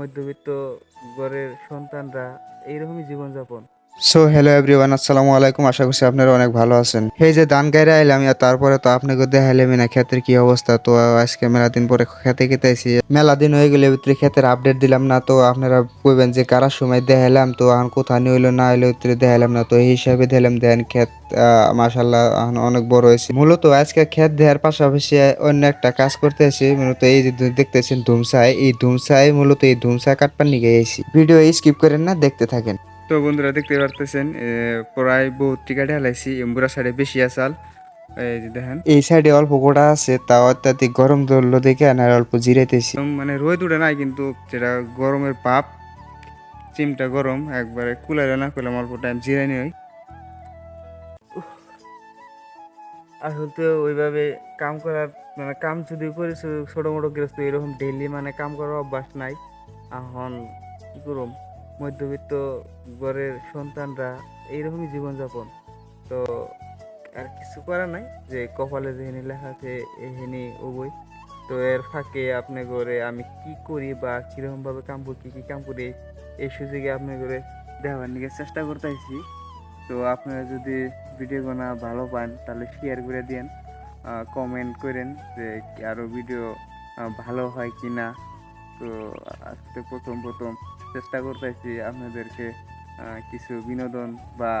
মধ্যবিত্ত ঘরের সন্তানরা এইরকমই জীবনযাপন। সো হ্যালো এভরিওয়ান আসসালামু আলাইকুম, আশা করছি আপনারা অনেক ভালো আছেন। এই যে ধান গাইরে আইলাম আর তারপরে তো আপনাকে দেখাইলামই না ক্ষেতের কি অবস্থা। তো আজকে মেলা দিন পরে খেতে খেতে আইছি। মেলা দিন হয়ে গেলে ভিতরে ক্ষেতের আপডেট দিলাম না, তো আপনারা কইবেন যে কারার সময় দেখাইলাম, তো এখন কোথা নিয়ে হইল, না হইল ভিতরে দেখাইলাম না। তো এই হিসাবে দিলাম দেন ক্ষেত মাসাল্লাহ অনেক বড় হয়েছে। মূলত আজকে ক্ষেত দেওয়ার পাশাপাশি অন্য একটা কাজ করতে আসি মূলত এই যে দেখতেছেন ধুমসাই এই ধুমসাই মূলত এই ধুমসা কাটপার নিয়ে এসেছি ভিডিও স্কিপ করেন না, দেখতে থাকেন। তো বন্ধুরা দেখতে পারতেছেন এ, প্রায় বহুত টিকা ঢালাইছি এমবুরা সাইডে বেশি আসাল এই দেখেন। এই সাইডে অল্প গোড়া আছে তাও অত্যাধিক গরম ধরলো দেখে আর অল্প জিরাইতেছি। মানে রোদ উঠে নাই কিন্তু যেটা গরমের পাপ চিমটা গরম একবারে কুলাইলে না কুলাম অল্প টাইম জিরাই নিই আসলে তো ওইভাবে কাম করার মানে কাম যদি করি ছোট মোটো গৃহস্থ এরকম ডেইলি মানে কাম করার অভ্যাস নাই। এখন কি করুম? মধ্যবিত্ত ঘরের সন্তানরা এইরকমই জীবনযাপন। তো আর কিছু করার নাই, যে কপালে যেখানে লেখা আছে এখানে ওবই। তো এর ফাঁকে আপনি করে আমি কি করি বা কীরকমভাবে কাম করি, কি কি কাম করি, এই সুযোগে আপনি করে দেখাবার নিকে চেষ্টা করতেছি তো আপনারা যদি ভিডিও গোনা ভালো পান, তাহলে শেয়ার করে দিন কমেন্ট করেন যে আরও ভিডিও ভালো হয় কি না তো আজকে প্রথম প্রথম চেষ্টা করতেছি আপনাদেরকে কিছু বিনোদন বা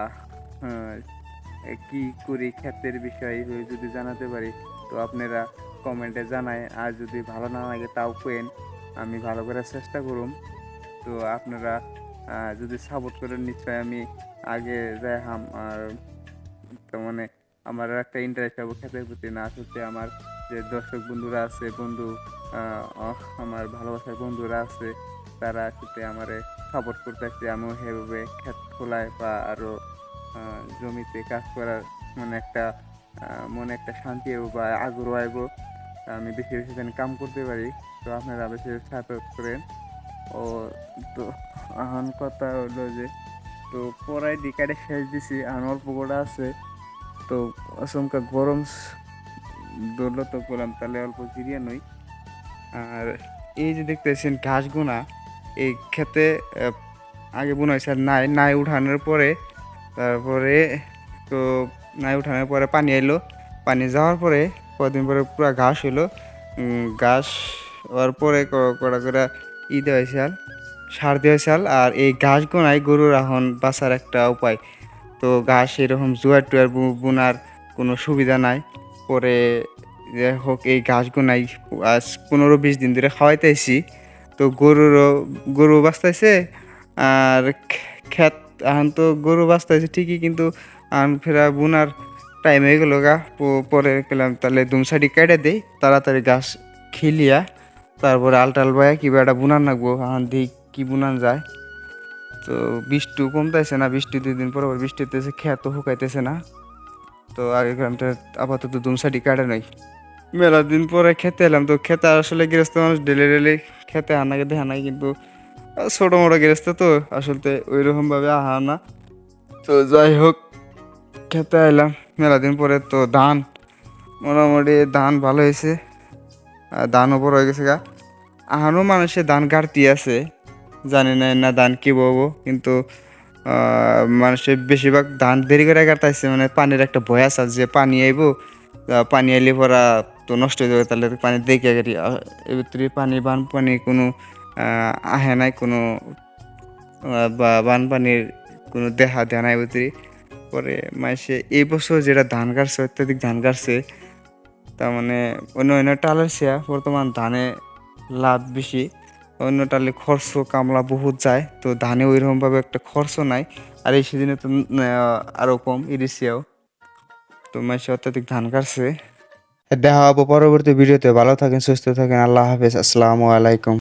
কি করি ক্ষেতের বিষয়ে যদি জানাতে পারি, তো আপনারা কমেন্টে জানায়। আর যদি ভালো না লাগে তাও কেন আমি ভালো করার চেষ্টা করুম। তো আপনারা যদি সাপোর্ট করেন, নিশ্চয় আমি আগে যাই হাম আর মানে আমার একটা ইন্টারেস্ট হবে ক্ষেতের প্রতি, না হচ্ছে আমার যে দর্শক বন্ধুরা আছে, বন্ধু আমার ভালোবাসার বন্ধুরা আছে তারা আসলে আমারে সাপোর্ট করতেছে, আমিও সেভাবে ক্ষেত খোলায় বা আরও জমিতে কাজ করার মানে একটা মনে একটা শান্তি হইব বা আগ্রহ আইব। আমি বেশি বেশি যেন কাম করতে পারি। তো আপনারা বেশি সাপোর্ট করেন। ও, তো এখন কথা হলো যে, তো পড়াই দিকারে শেষ দিছি, এখন অল্প গোড়া আছে। তো আচমকা গরম দৌড়লো তো করলাম, তাহলে অল্প জিরিয়া নই। আর এই যে দেখতেছেন ঘাসগুনা এই আহ, আগে বোনা হয়েছে আর নাই নাই উঠানোর পরে তারপরে তো নাই উঠানোর পরে পানি এলো। পানি যাওয়ার পরে কদিন পরে পুরো ঘাস হলো ঘাস হওয়ার পরে ক- কটা করে ই দেওয়া আর সার দেওয়া হয়েছে আর, এই ঘাস ঘাসগুনাই গরুর এখন বাঁচার একটা উপায়। তো ঘাস এরকম জোয়ার টুয়ার বোনার কোনো সুবিধা নাই। পরে হোক এই ঘাসগুনাই আজ পনেরো বিশ দিন ধরে খাওয়াইতেছি। তো গরুরও, গরু বাঁচতেছে আর খে- ক্ষেত, এখন তো গরু বাঁচতেছে ঠিকই কিন্তু এখন ফেরা বোনার টাইম হয়ে গেল গা। পরে পেলাম তাহলে দুমসাটি কেটে দেই, তাড়াতাড়ি ঘাস খেলিয়া তারপরে আলটাল বায়া কিবা একটা বুনান রাখব এখন দিই কি বুনান যায়। তো বৃষ্টি কমতেছে না, বৃষ্টি দুই দিন পর বৃষ্টি হতেছে খেত তো শুকাইতেছে না। তো আগে গ্রামটা আপাতত দুমসাটি কাটে নাই। মেলা দিন পরে খেতে এলাম, তো খেতে আসলে গৃহস্থ মানুষ ডেলি ডেলি খেতে আনাকে দেখা নাই কিন্তু ছোট মোটো গৃহস্থ তো আসলে ওই রকম ভাবে আহা না। তো যাই হোক, খেতে আইলাম। মেলা দিন পরে তো ধান, মোটামুটি ধান ভালো হয়েছে। ধান ওপর হয়ে গেছে গা। আহানো মানুষের ধান ঘাটতি আছে, জানি না না ধান কি বলব, কিন্তু মানুষের বেশিরভাগ ধান দেরি করে কাটতেছে মানে পানির একটা ভয় আছে, যে পানি আইব পানি আইলে পরা তো নষ্ট হয়ে যাবে তাহলে পানি দেখে এর ভিতরে পানি বান পানি কোনো আহে নাই কোনো বা বানপানির কোনো দেখা দেয় নাই ভিতরে পরে মাসে এই বছর যেটা ধান কাটছে অত্যাধিক ধান কাটছে তার মানে অন্য অন্য টালের চেয়ে বর্তমান ধানে লাভ বেশি অন্য টালে খরচ কামলা বহুত যায় তো ধানে ওইরকমভাবে একটা খরচ নাই আর এই সিজনে তো উম, আহ, আরও কম ইরিশিয়াও তো মাসে অত্যাধিক ধান কাটছে। দেখা হব পরবর্তী ভিডিওতে। ভালো থাকেন, সুস্থ থাকেন। আল্লাহ হাফেজ। আসসালামু আলাইকুম।